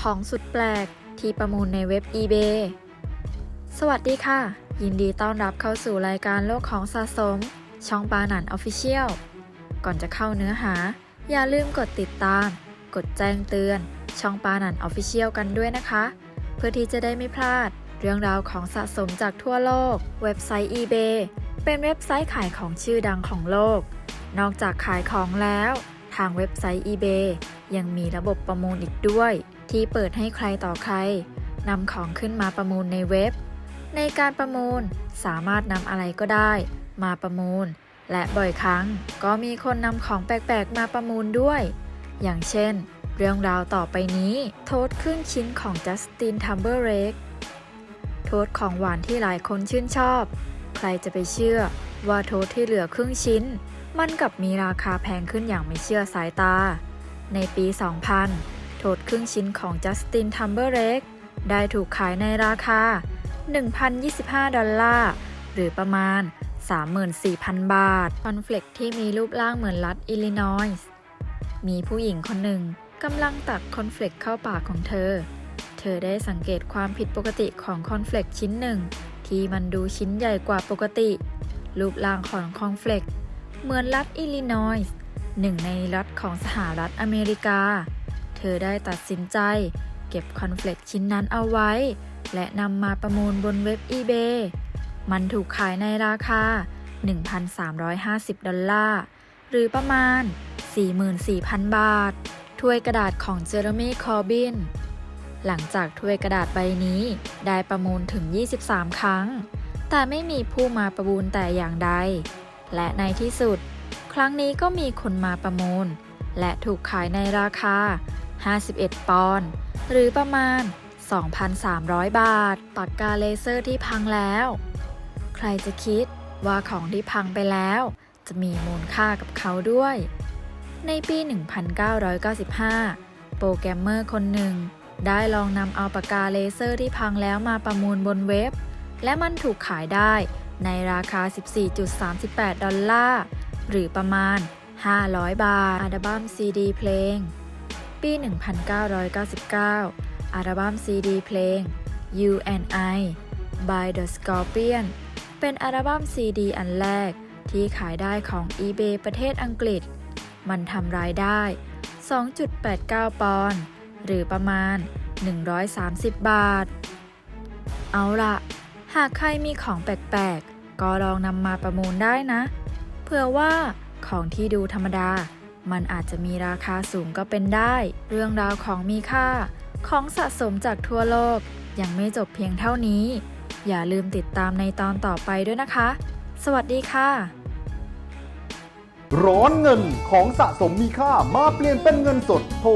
ของสุดแปลกที่ประมูลในเว็บ eBay สวัสดีค่ะ ยินดีต้อนรับเข้าสู่รายการโลกของสะสม ช่องปาหนัน Official ก่อนจะเข้าเนื้อหา อย่าลืมกดติดตาม กดแจ้งเตือน ช่องปาหนัน Official กันด้วยนะคะ เพื่อที่จะได้ไม่พลาด เรื่องราวของสะสมจากทั่วโลก เว็บไซต์ eBay เป็นเว็บไซต์ขายของชื่อดังของโลก นอกจากขายของแล้ว ทางเว็บไซต์ eBay ยังมีระบบประมูลอีกด้วย ที่เปิดให้ใครต่อใครนำของขึ้นมาประมูลในเว็บ ในการประมูลสามารถนำอะไรก็ได้ มาประมูล และบ่อยครั้งก็มีคนนำของแปลกๆมาประมูลด้วย อย่างเช่น เรื่องราวต่อไปนี้ โทษครึ่งชิ้นของจัสตินทัมเบอร์เรกโทษของหวานที่หลายคนชื่นชอบ ใครจะไปเชื่อว่าโทษที่เหลือครึ่งชิ้น มันกลับมีราคาแพงขึ้นอย่างไม่เชื่อสายตา ในปี 2000 โทษครึ่งชิ้นของจัสตินทัมเบอร์เรกได้ถูกขายในราคา 1,025 ดอลลาร์ หรือประมาณ 34,000 บาท คอนเฟลกที่มีรูปร่างเหมือนรัฐอิลลินอยส์ มีผู้หญิงคนหนึ่งกำลังตักคอนเฟลกเข้าปากของเธอ เธอได้สังเกตความผิดปกติของคอนเฟลกชิ้นหนึ่ง ที่มันดูชิ้นใหญ่กว่าปกติ รูปร่างของคอนเฟลกเหมือนรัฐอิลลินอยส์หนึ่งในรัฐของสหรัฐอเมริกา อได้ตัดสินใจ เก็บคอนเฟลกชิ้นนั้นเอาไว้ และนำมาประมูลบนเว็บ eBay มันถูกขายในราคา 1,350 ดอลลาร์ หรือประมาณ 44,000 บาท ถ้วยกระดาษของเจอร์มีคอร์บิน หลังจากถ้วยกระดาษใบนี้ได้ประมูลถึง 23 ครั้ง แต่ไม่มีผู้มาประมูลแต่อย่างใด และในที่สุด ครั้งนี้ก็มีคนมาประมูล และถูกขายในราคา 51 ปอนด์หรือประมาณ 2,300 บาท ปากกาเลเซอร์ที่พังแล้ว ใครจะคิดว่าของที่พังไปแล้ว จะมีมูลค่ากับเขาด้วย ในปี 1995 โปรแกรมเมอร์คนหนึ่ง ได้ลองนำเอาปากกาเลเซอร์ที่พังแล้วมาประมูลบนเว็บ และมันถูกขายได้ในราคา 14.38 ดอลลาร์ หรือประมาณ 500 บาทอัลบั้มซีดีเพลง ปี 1999 อัลบั้มซีดีเพลง You and I by The Scorpion เป็นอัลบั้มซีดีอันแรกที่ขายได้ของ eBay ประเทศอังกฤษ มันทำรายได้ 2.89 ปอนด์หรือประมาณ 130 บาท เอาล่ะหากใครมีของแปลกๆ ก็ลองนำมาประมูลได้นะ เผื่อว่าของที่ดูธรรมดา มันอาจจะมีราคาสูงก็เป็นได้ เรื่องราวของมีค่า ของสะสมจากทั่วโลก ยังไม่จบเพียงเท่านี้ อย่าลืมติดตามในตอนต่อไปด้วยนะคะ สวัสดีค่ะ ร้อนเงินของสะสมมีค่ามาเปลี่ยนเป็นเงินสด โทร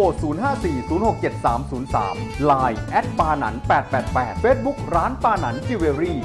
054-067303 Line แอดปาหนัน888 Facebook ร้านปาหนันจิวเวลรี่